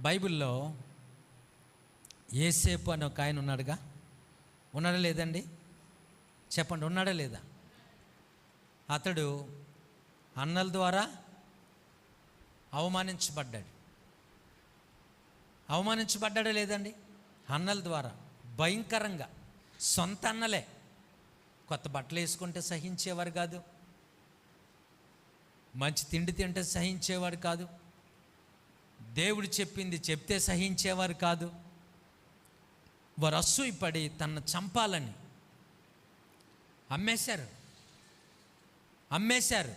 బైబిల్లో ఏసేపు అని ఒక ఆయన ఉన్నాడుగా? ఉన్నాడా లేదండి? చెప్పండి ఉన్నాడా లేదా? అతడు అన్నల ద్వారా అవమానించబడ్డాడు. అవమానించబడ్డాడా లేదండి? అన్నల ద్వారా భయంకరంగా. సొంత అన్నలే. కొత్త బట్టలు వేసుకుంటే సహించేవారు కాదు. మంచి తిండి తింటే సహించేవాడు కాదు. దేవుడు చెప్పింది చెప్తే సహించేవారు కాదు. వారు అసూయపడి తనను చంపాలని అమ్మేశారు. అమ్మేశారు.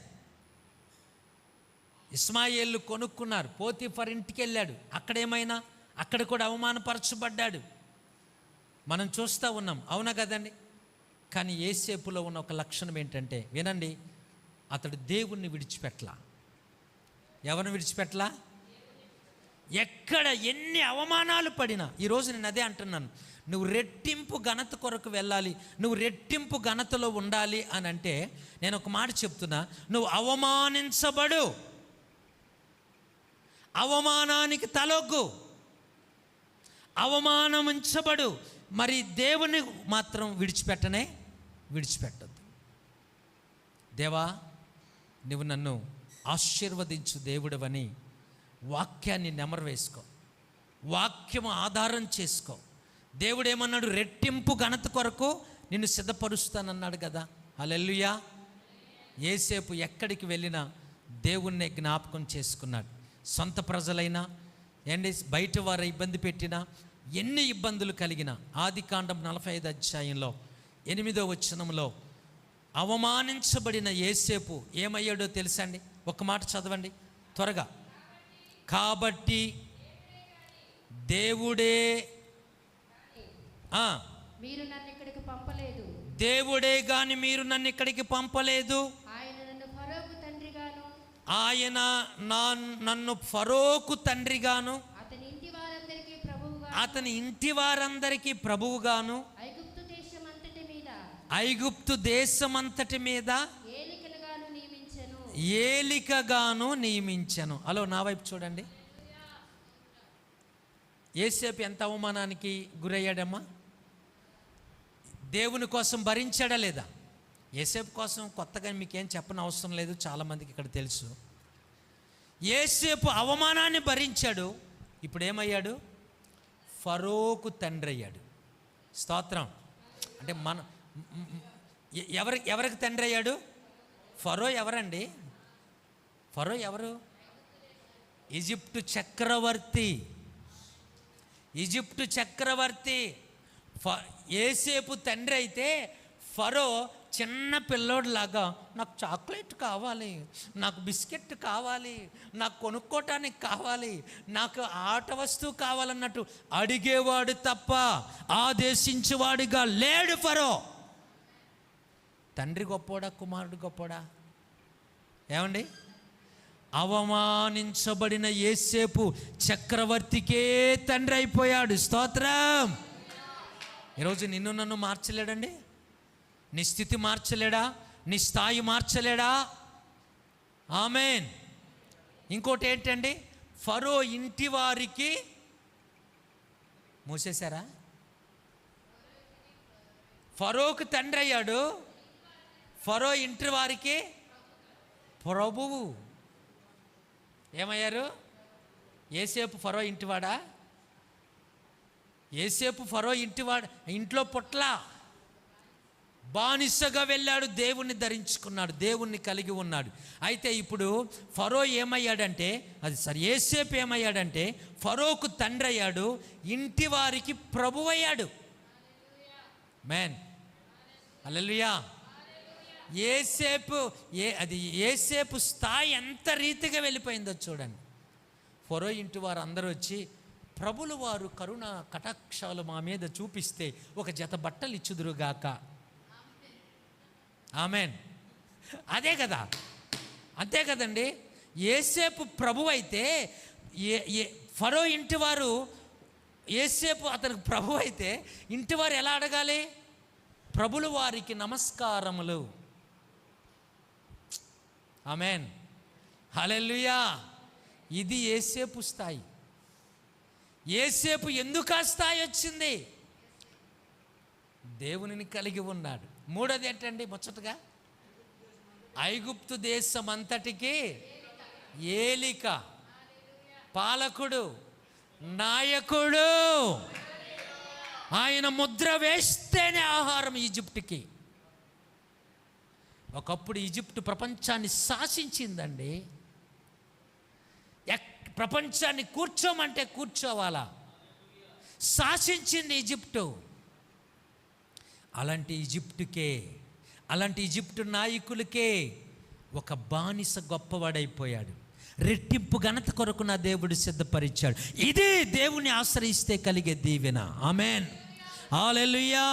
ఇస్మాయిల్ కొనుక్కున్నారు. పోతీఫర్ ఇంటికి వెళ్ళాడు. అక్కడేమైనా అక్కడ కూడా అవమానపరచబడ్డాడు. మనం చూస్తూ ఉన్నాం. అవునా కదండి? కానీ ఏసేపులో ఉన్న ఒక లక్షణం ఏంటంటే వినండి అతడు దేవుణ్ణి విడిచిపెట్టలా. ఎవరిని విడిచిపెట్టలా? ఎక్కడ ఎన్ని అవమానాలు పడినా ఈరోజు నేను అదే అంటున్నాను నువ్వు రెట్టింపు ఘనత కొరకు వెళ్ళాలి నువ్వు రెట్టింపు ఘనతలో ఉండాలి అని అంటే నేను ఒక మాట చెప్తున్నా నువ్వు అవమానించబడు. అవమానానికి తలొగ్గు. అవమానమించబడు. మరి దేవుని మాత్రం విడిచిపెట్టనే విడిచిపెట్టద్దు. దేవా నువ్వు నన్ను ఆశీర్వదించు దేవుడవని వాక్యాన్ని నెమరు వేసుకో. వాక్యం ఆధారం చేసుకో. దేవుడు ఏమన్నాడు రెట్టింపు ఘనత కొరకు నిన్ను సిద్ధపరుస్తానన్నాడు కదా. అలెల్లుయా ఏసేపు ఎక్కడికి వెళ్ళినా దేవుణ్ణి జ్ఞాపకం చేసుకున్నాడు. సొంత ప్రజలైనా ఏంటి బయట వారు ఇబ్బంది పెట్టినా ఎన్ని ఇబ్బందులు కలిగినా ఆది కాండం నలభై ఐదు అధ్యాయంలో ఎనిమిదో వచనంలో అవమానించబడిన ఏసేపు ఏమయ్యాడో తెలుసండి ఒక మాట చదవండి. త్వరగా. కాబట్టి దేవుడే మీరు నన్ను ఇక్కడికి పంపలేదు. దేవుడే గాని మీరు నన్ను ఇక్కడికి పంపలేదు. ఆయన నన్ను ఫరోకు తండ్రిగాను. ఆయన నా నన్ను ఫరోకు తండ్రిగాను. అతని ఇంటి వారందరికీ ప్రభువుగా. అతని ఇంటి వారందరికీ ప్రభువుగాను. ఐగుప్తు దేశం అంతటి మీద. ఐగుప్తు దేశమంతటి ఏలికగాను నియమించను. హలో నా వైపు చూడండి. ఏసేపు ఎంత అవమానానికి గురయ్యాడమ్మా? దేవుని కోసం భరించాడా లేదా? ఏసేపు కోసం కొత్తగా మీకేం చెప్పని అవసరం లేదు చాలామందికి ఇక్కడ తెలుసు. ఏసేపు అవమానాన్ని భరించాడు ఇప్పుడు ఏమయ్యాడు ఫరోకు తండ్రి అయ్యాడు. స్తోత్రం. అంటే మన ఎవరి ఎవరికి తండ్రి అయ్యాడు? ఫరో ఎవరండి? ఫరో ఎవరు? ఈజిప్టు చక్రవర్తి. ఈజిప్టు చక్రవర్తి. ఫ ఏసేపు తండ్రి అయితే ఫరో చిన్న పిల్లోడిలాగా నాకు చాక్లెట్ కావాలి నాకు బిస్కెట్ కావాలి నాకు కొనుక్కోటానికి కావాలి నాకు ఆట వస్తువు కావాలన్నట్టు అడిగేవాడు తప్ప ఆదేశించేవాడిగా లేడు ఫరో. తండ్రి గొప్పోడా కుమారుడు గొప్పోడా? ఏమండి? అవమానించబడిన ఏసేపు చక్రవర్తికే తండ్రి అయిపోయాడు. స్తోత్రం. ఈరోజు నిన్ను నన్ను మార్చలేడండి? నీ స్థితి మార్చలేడా? నీ స్థాయి మార్చలేడా? ఆమెన్. ఇంకోటి ఏంటండి? ఫరో ఇంటి వారికి మూసేశారా? ఫరోకు తండ్రి అయ్యాడు. ఫరో ఇంటి వారికి ప్రభువు. ఏమయ్యారు? ఏసేపు ఫరో ఇంటివాడా? ఏసేపు ఫరో ఇంటివాడ ఇంట్లో పొట్ల. బానిసగా వెళ్ళాడు దేవుణ్ణి ధరించుకున్నాడు దేవుణ్ణి కలిగి ఉన్నాడు. అయితే ఇప్పుడు ఫరో ఏమయ్యాడంటే అది సరే ఏసేపు ఏమయ్యాడంటే ఫరోకు తండ్రి అయ్యాడు ఇంటి వారికి ప్రభు అయ్యాడు మేన్ అల్లెలుయా ఏసేపు ఏ అది ఏసేపు స్థాయి ఎంత రీతిగా వెళ్ళిపోయిందో చూడండి. ఫరో ఇంటి వారు అందరూ వచ్చి ప్రభులు వారు కరుణ కటాక్షాలు మా మీద చూపిస్తే ఒక జత బట్టలు ఇచ్చుదురుగాక. ఆమెన్. అదే కదా. అంతే కదండి. ఏసేపు ప్రభు అయితే ఏ ఏ ఫరో ఇంటి వారు ఏసేపు అతనికి ప్రభు అయితే ఇంటివారు ఎలా అడగాలి? ప్రభులు వారికి నమస్కారములు. Amen hallelujah. ఇది ఏసేపు స్థాయి. ఏసేపు ఎందుకు ఆ స్థాయి వచ్చింది? దేవునిని కలిగి ఉన్నాడు. మూడోది ఏంటండి ముచ్చటగా? ఐగుప్తు దేశం అంతటికి ఏలిక. పాలకుడు నాయకుడు. ఆయన ముద్ర వేస్తేనే ఆహారం ఈజిప్టుకి. ఒకప్పుడు ఈజిప్టు ప్రపంచాన్ని శాసించిందండి. ఎక్ ప్రపంచాన్ని కూర్చోమంటే కూర్చోవాలా? శాసించింది ఈజిప్టు. అలాంటి ఈజిప్టుకే అలాంటి ఈజిప్టు నాయకులకే ఒక బానిస గొప్పవాడైపోయాడు. రెట్టింపు ఘనత కొరకు నా దేవుడు సిద్ధపరిచాడు. ఇదే దేవుని ఆశ్రయిస్తే కలిగే దీవెన. ఆమెన్. ఆలెలుయా